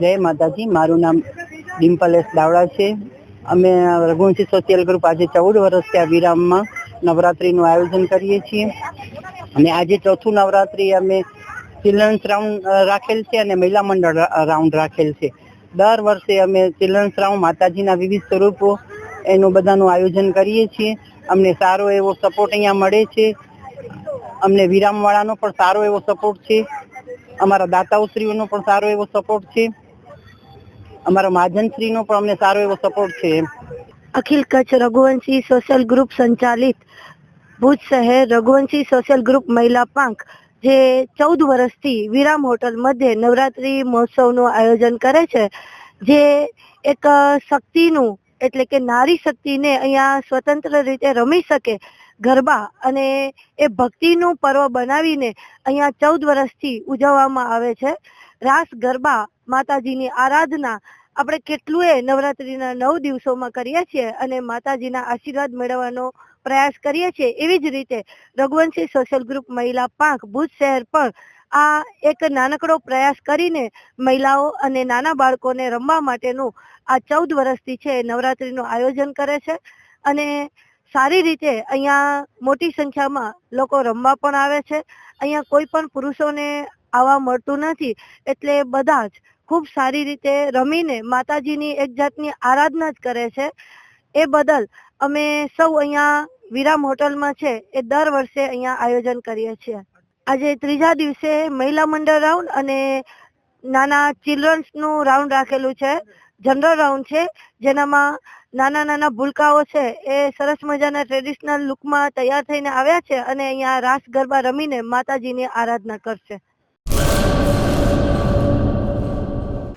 જય માતાજી, મારું નામ ડિમ્પલેશ દાવડા છે. અમે રઘુવંશી સોશિયલ ગ્રુપ આજે ચૌદ વર્ષથી આ વિરામમાં નવરાત્રિનું આયોજન કરીએ છીએ. અને આજે ચોથું નવરાત્રિ અમે ચિલ્ડ્રન્સ રાઉન્ડ રાખેલ છે અને મહિલા મંડળ રાઉન્ડ રાખેલ છે. દર વર્ષે અમે ચિલ્ડ્રન્સ રાઉન્ડ માતાજીના વિવિધ સ્વરૂપો એનું બધાનું આયોજન કરીએ છીએ. અમને સારો એવો સપોર્ટ અહીંયા મળે છે. અમને વિરામવાળાનો પણ સારો એવો સપોર્ટ છે. અમારા દાતાઓશ્રીઓનો પણ સારો એવો સપોર્ટ છે. અમારા મહાજનશ્રીનો પણ અમને સારો એવો સપોર્ટ છે અખિલ કચ્છ રઘુવંશી સોશિયલ ગ્રુપ સંચાલિત ભુજ શહેર રઘુવંશી સોશિયલ ગ્રુપ મહિલા પાંખ, જે ચૌદ વર્ષથી વિરામ હોટલ મધ્યે નવરાત્રી મહોત્સવનું આયોજન કરે છે, જે એક શક્તિનું એટલે કે નારી શક્તિને અહીંયા સ્વતંત્ર રીતે રમી શકે ગરબા અને એ ભક્તિનું પર્વ બનાવીને અહીંયા ચૌદ વર્ષથી ઉજવવામાં આવે છે. રાસ ગરબા માતાજીની આરાધના આપણે કેટલું નવરાત્રીના નવ દિવસોમાં કરીએ છીએ અને માતાજીના આશીર્વાદ મેળવવાનો પ્રયાસ કરીએ છીએ. એવી જ રીતે રઘુવંશી સોશિયલ ગ્રુપ મહિલા પાંખ ભુજ શહેર પણ આ એક નાનકડો પ્રયાસ કરીને મહિલાઓ અને નાના બાળકોને રમવા માટેનું આ ચૌદ વર્ષથી છે નવરાત્રીનું આયોજન કરે છે. અને સારી રીતે અહીંયા મોટી સંખ્યામાં લોકો રમવા પણ આવે છે. અહીંયા કોઈ પણ પુરુષોને આવવા મળતું નથી. એટલે બધા જ ખૂબ સારી રીતે રમીને માતાજીની એક જાતની આરાધના જ કરે છે. એ બદલ અમે સૌ અહીંયા વિરામ હોટલમાં છે એ દર વર્ષે અહીંયા આયોજન કરીએ છીએ. આજે ત્રીજા દિવસે મહિલા મંડળ રાઉન્ડ અને નાના ચિલ્ડ્રન્સનું રાઉન્ડ રાખેલું છે. જનરલ રાઉન્ડ છે. જેનામાં નાના નાના ભૂલકાઓ છે એ સરસ મજાના ટ્રેડિશનલ લુકમાં તૈયાર થઈને આવ્યા છે અને અહીંયા રાસ ગરબા રમીને માતાજીની આરાધના કરશે.